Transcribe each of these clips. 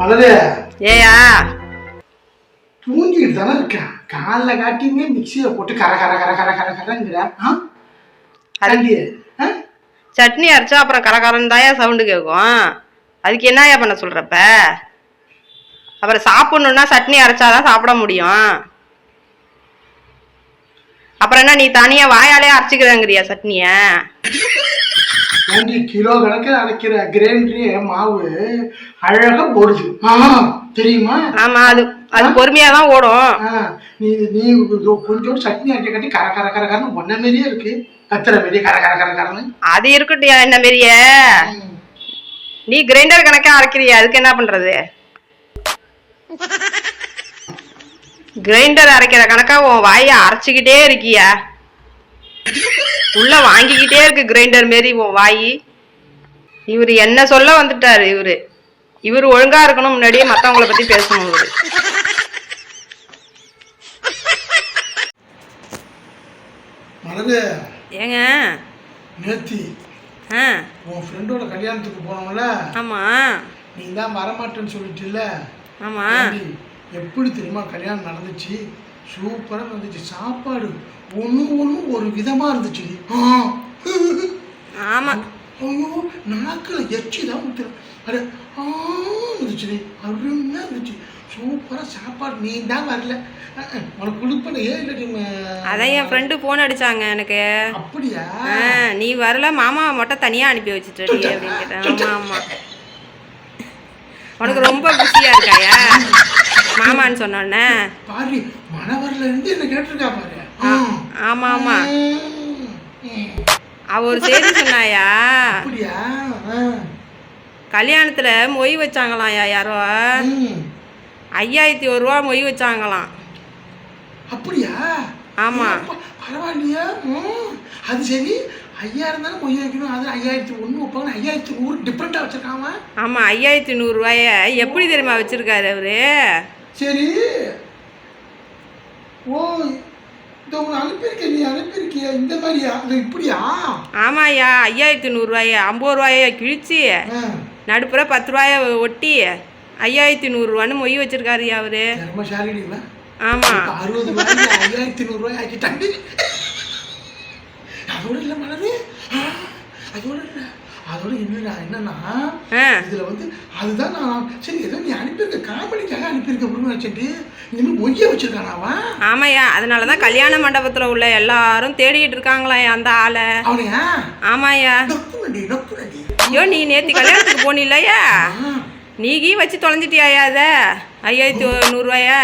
மலரு ஏயா. தூங்கிட்டு தானே இருக்கேன் காலைல காட்டிங்க மிக்சியை போட்டு கர கர கர கர கர கரங்கிற. ஆ? அண்டி ஆ? சட்னி அரைச்சா அப்புறம் கரகரன்னு தாயா சவுண்டு கேட்கும் அதுக்கு என்னயா பண்ண சொல்றப்ப? அப்புறம் சாப்பிடணுன்னா சட்னி அரைச்சாதான் சாப்பிட முடியும். அப்புறம் என்ன நீ தனியா வாயாலே அரைச்சிக்கிறேங்கிறியா சட்னிய? ஏண்டி கிலோ கணக்கில் அரைக்கிற கிரைண்டரி மாவு அழகா ஓடுது ஆ தெரியுமா? ஆமா அது அது பொறுமையா தான் ஓடும். நீ நீ கொஞ்சோண்டு சட்னி அரைக்க காட்டி கர கர கர கரன்னு ஒன்ன மாரியே இருக்கு. கத்துற மாரியே கர கர கர கரன்னு. அது இருக்கட்டும் என்ன மாரிய. நீ கிரைண்டர் கணக்கா அரைக்கிறியா அதுக்கு என்ன பண்றது? கிரைண்டர் அரைக்கிற கணக்கா உன் வாயை அரைச்சிக்கிட்டே இருக்கியா. உள்ள வாங்கிக்கிட்டே இருக்கு கிரைண்டர் மாரி உன் வாய். இவரு என்ன சொல்ல வந்துட்டாரு இவரு? இவரு ஒழுங்கா இருக்கணும் முன்னாடியே மத்தவங்கள பத்தி பேசணும் இவரு. ஏங்க? நேத்தி உன் ஃப்ரெண்டோட கல்யாணத்துக்கு போனோம்ல? ஆமா. நீ தான் வரமாட்டேன்னு சொல்லிட்டுல ஆமா. ஏண்டி, எப்படி தெரியுமா கல்யாணம் நடந்துச்சு? சூப்பரா நடந்துச்சு சாப்பாடு ஒண்ணு ஒண்ணு ஒரு விதமா இருந்துச்சு. ஆ. ஆமா. ஐயோ நாக்குல எச்சி தான் ஊத்துறேன் அட ஆ இருந்துச்சு. அருமையா இருந்துச்சு. சூப்பரா சாப்பாடு. நீ தான் வரல. உனக்கு கொடுப்பனையே இல்லாட்டி ம- அதான் என் ஃப்ரெண்டு போன் அடிச்சாங்க எனக்கு. அப்படியா? நீ வரல மாமா மட்டும் தனியா அனுப்பி வச்சுட்டடி அப்படின்னு கேட்டேன் ஆமா ஆமா. உனக்கு ரொம்ப பிஸியா இருக்காயா மாமான்னு சொன்னோன்னே பாரு மணவரில இருந்து என்ன கேட்டிருக்கா பாரு ஆ. ஆமா ஆமா ம், ம். அவ ஒரு செய்தி சொன்னாயா. கல்யாணத்துல மொய் வச்சாங்களாம் யாரோ. ஐயாயிரத்தி ஒரு ரூபா மொய் வச்சாங்களாம் அப்படியா ஆமா. அப்பா, பரவாயில்லையா. அது சரி ஐயாயிரம் தானே மொய் வைக்கணும் அது ஐயாயிரத்தி ஒன்று வைப்பாங்க ஐயாயிரத்தி நூறு டிஃப்ரெண்ட்டாக வச்சிருக்காங்க. ஆமா ஐயாயிரத்தி நூறு ரூபாய எப்படி தெரியுமா வச்சிருக்காரு அவரு? சரி. ஓ இந்த உங்களை அனுப்பியிருக்கேன் நீ அனுப்பியிருக்கிய? இந்த மாதிரியா? அது இப்படியா? ஆமாய்யா ஐயாயிரத்தி நூறு ரூபாய ஐம்பது ரூபாய கிழிச்சு. நடுப்புற பத்து ரூபாய ஒட்டி ஐயாயிரத்தி நூறுரூவான்னு மொய் வச்சிருக்காருயா அவரு. தர்மசாலிடிங்களா ஆமா. இப்ப அறுபது ஐயாயிரத்தி நூறுரூவாய் ஆக்கிட்டாண்டி அதோட இல்லை மலரு. அதோட இல்லை. அதோட என்னடா என்னன்னா இதுல வந்து அதுதான் நான் சரி ஏதோ நீ அனுப்பியிருக்க காமெடிக்காக அனுப்பியிருக்க அப்படின்னு நினச்சிட்டு இந்த மாதிரி மொய்ய வச்சிருக்கானாவா? ஆமாய்யா அதனால தான் கல்யாண மண்டபத்தில் உள்ள எல்லாரும் தேடிட்டு இருக்காங்களாம் அந்த ஆளை? அவனையா? நடி ஐயோ நீ நேற்று கல்யாணத்துக்கு போனில்லையா? நீ கீ வச்சு தொலைஞ்சிட்டியாயா அத ஐயாயிரத்தி நூறுரூவாயா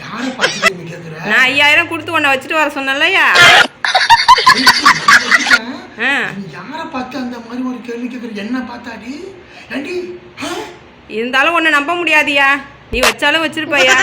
யாரை பார்த்துட்டு நீ கேட்குற நான் ஐயாயிரம் கொடுத்து உன்னை வச்சுட்டு வர சொன்னேன்லையா யாரை பார்த்து அந்த மாதிரி ஒரு கேள்வி கேட்குற? என்ன பார்த்தாடி? இருந்தாலும் உன்னை நம்ப முடியாதியா? நீ வச்சாலும் வச்சிருப்பையா?